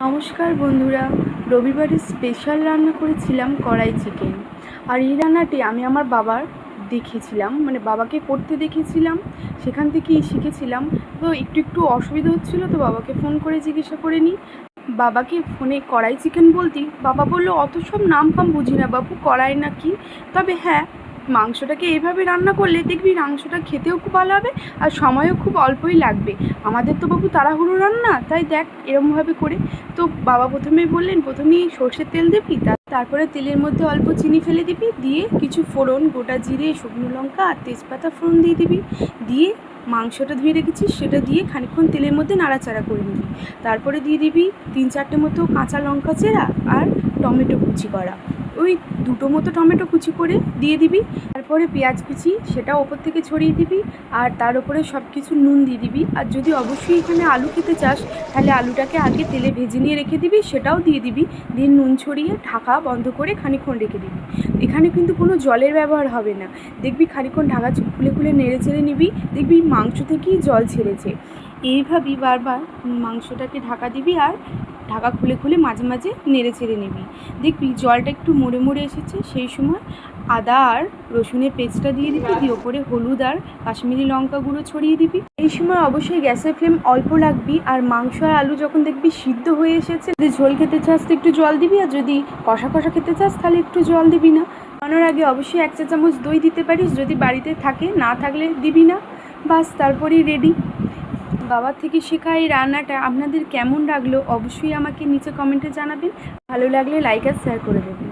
নমস্কার বন্ধুরা রবিবারের স্পেশাল রান্না করেছিলাম কড়াই চিকেন আর এই রান্নাটি আমি আমার বাবার দেখেছিলাম মানে বাবাকে করতে দেখেছিলাম সেখান থেকেই শিখেছিলাম। তো একটু একটু অসুবিধা হচ্ছিল, তো বাবাকে ফোন করে জিজ্ঞাসা করে নিই বাবাকে ফোনে কড়াই চিকেন বলতেই বাবা বলল, অত সব নাম ফাম বুঝি না বাবু, কড়াই না কি? তবে হ্যাঁ মাংসটাকে এইভাবে রান্না করলে দেখবি মাংসটা খেতেও খুব ভালো হবে আর সময়ও খুব অল্পই লাগবে। আমাদের তো বাবু তাড়াহুড়ো রান্না তাই দেখ এরমভাবে করে। তো বাবা প্রথমে বললেন, প্রথমেই সর্ষের তেল দিবি তারপরে তেলের মধ্যে অল্প চিনি ফেলে দিবি, দিয়ে কিছু ফোড়ন, গোটা জিরে, শুকনো লঙ্কা আর তেজপাতা ফোড়ন দিয়ে দিবি। দিয়ে মাংসটা ধুয়ে রেখেছিস, সেটা দিয়ে খানিকক্ষণ তেলের মধ্যে নাড়াচাড়া করে নিবি। তারপরে দিয়ে দিবি তিন চারটে মতো কাঁচা লঙ্কা চেরা আর টমেটো কুচি করা। ওই দুটো মতো টমেটো কুচি করে দিয়ে দিবি, তারপরে পেঁয়াজ কুচি, সেটা ওপর থেকে ছড়িয়ে দিবি, আর তার উপরে সব কিছু নুন দিয়ে দিবি। আর যদি অবশ্যই এখানে আলু খেতে চাস, তাহলে আলুটাকে আগে তেলে ভেজে নিয়ে রেখে দিবি, সেটাও দিয়ে দিবি। দিয়ে নুন ছড়িয়ে ঢাকা বন্ধ করে খানিকক্ষণ রেখে দিবি। এখানে কিন্তু কোনো জলের ব্যবহার হবে না। দেখবি খানিকক্ষণ ঢাকা খুলে খুলে নেড়ে চেড়ে নিবি, দেখবি মাংস থেকেই জল ছেড়েছে। এইভাবেই বারবার মাংসটাকে ঢাকা দিবি আর ঢাকা খুলে খুলে মাঝে মাঝে নেড়ে চেড়ে নিবি। দেখবি জলটা একটু মরে মরে এসেছে, সেই সময় আদা আর রসুনের পেস্টটা দিয়ে দিবি, দিয়ে ওপরে হলুদ আর কাশ্মীরি লঙ্কা গুঁড়ো ছড়িয়ে দিবি। এই সময় অবশ্যই গ্যাসের ফ্লেম অল্প রাখবি আর মাংস আর আলু যখন দেখবি সিদ্ধ হয়ে এসেছে, যদি ঝোল খেতে চাস তো একটু জল দিবি আর যদি কষা কষা খেতে চাস তাহলে একটু জল দিবি না। বানানোর আগে অবশ্যই এক চা চামচ দই দিতে পারিস, যদি বাড়িতে থাকে না থাকলে দিবি না। বাস, তারপরেই রেডি বাবার থেকে শেখা এই রান্নাটা আপনাদের কেমন লাগল অবশ্যই আমাকে নিচে কমেন্টে জানাবেন। ভালো লাগলে লাইক আর শেয়ার করে দেবেন।